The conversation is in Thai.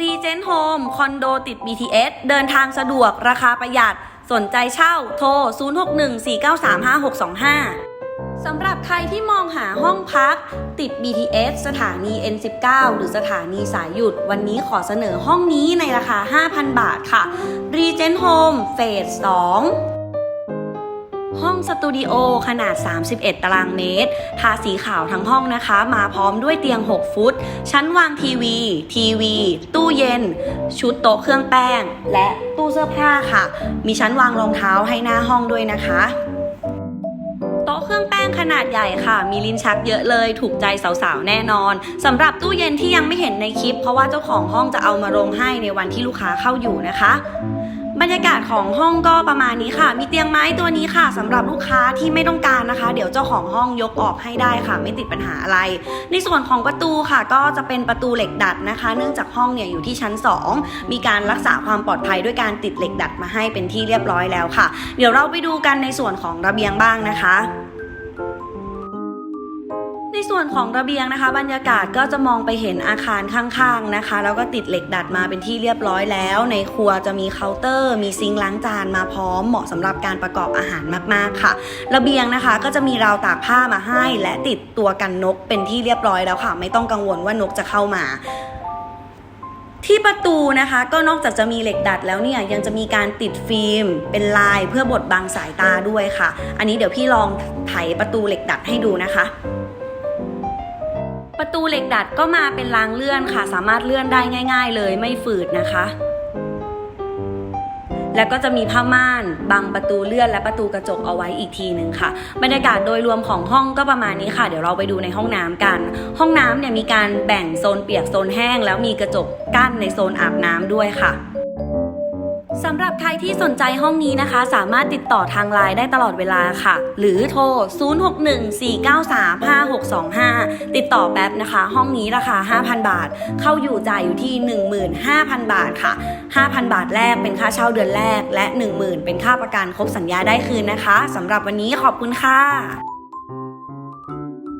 รีเจนโฮมคอนโดติด BTS เดินทางสะดวกราคาประหยัด สนใจเช่าโทร 0614935625 สำหรับใครที่มองหาห้องพัก ติด BTS สถานี N19 หรือสถานีสายหยุด วันนี้ขอเสนอห้องนี้ในราคา 5,000 บาทค่ะ Regent Home Phase 2 ห้องสตูดิโอขนาด 31 ตารางเมตร ทาสีขาวทั้งห้องนะคะ มาพร้อมด้วยเตียง 6 ฟุต ชั้นวางทีวี ทีวี ตู้เย็น ชุดโต๊ะเครื่องแป้ง และตู้เสื้อผ้าค่ะ มีชั้นวางรองเท้าให้หน้าห้องด้วยนะคะโต๊ะเครื่องแป้งขนาดใหญ่ค่ะ มีลิ้นชักเยอะเลย ถูกใจสาวๆ แน่นอนสำหรับตู้เย็นที่ยังไม่เห็นในคลิป เพราะว่าเจ้าของห้องจะเอามาลงให้ในวันที่ลูกค้าเข้าอยู่นะคะ บรรยากาศของห้องก็ประมาณนี้ค่ะ มีเตียงไม้ตัวนี้ค่ะสำหรับลูกค้าที่ไม่ต้องการนะคะ เดี๋ยวเจ้าของห้องยกออกให้ได้ค่ะ ไม่ติดปัญหาอะไร ในส่วนของประตูค่ะ ก็จะเป็นประตูเหล็กดัดนะคะ เนื่องจากห้องเนี่ยอยู่ที่ชั้น 2 มีการรักษาความปลอดภัยด้วยการติดเหล็กดัดมาให้เป็นที่เรียบร้อยแล้วค่ะ เดี๋ยวเราไปดูกันในส่วนของระเบียงบ้างนะคะ วนของระเบียงนะคะ บรรยากาศก็จะมองไปเห็นอาคารข้างๆนะคะ แล้วก็ติดเหล็กดัดมาเป็นที่เรียบร้อยแล้ว ในครัวจะมีเคาน์เตอร์ มีซิงค์ล้างจานมาพร้อมเหมาะสำหรับการประกอบอาหารมากๆค่ะ ระเบียงนะคะก็จะมีราวตากผ้ามาให้ และติดตัวกันนกเป็นที่เรียบร้อยแล้วค่ะ ไม่ต้องกังวลว่านกจะเข้ามาที่ประตูนะคะก็นอกจากจะมีเหล็กดัดแล้วเนี่ยยังจะมีการติดฟิล์ม เป็นลายเพื่อบดบังสายตาด้วยค่ะ อันนี้เดี๋ยวพี่ลองไถประตูเหล็กดัดให้ดูนะคะ ประตูเหล็กดัดก็มาเป็นรางเลื่อนค่ะ สามารถเลื่อนได้ง่าย ๆ เลยไม่ฝืดนะคะ แล้วก็จะมีผ้าม่านบังประตูเลื่อนและประตูกระจกเอาไว้อีกทีหนึ่งค่ะ บรรยากาศโดยรวมของห้องก็ประมาณนี้ค่ะ เดี๋ยวเราไปดูในห้องน้ำกัน ห้องน้ำเนี่ยมีการแบ่งโซนเปียกโซนแห้ง แล้วมีกระจกกั้นในโซนอาบน้ำด้วยค่ะ สำหรับใครที่สนใจห้องนี้นะคะ สามารถติดต่อทางไลน์ได้ตลอดเวลาค่ะ หรือโทร 0614935625 ติดต่อแป๊บนะคะ ห้องนี้ราคา 5,000 บาท เข้าอยู่จ่ายอยู่ที่ 15,000 บาทค่ะ 5,000 บาทแรกเป็นค่าเช่าเดือนแรก และ 10,000 เป็นค่าประกันครบสัญญาได้คืนนะคะสำหรับวันนี้ขอบคุณค่ะ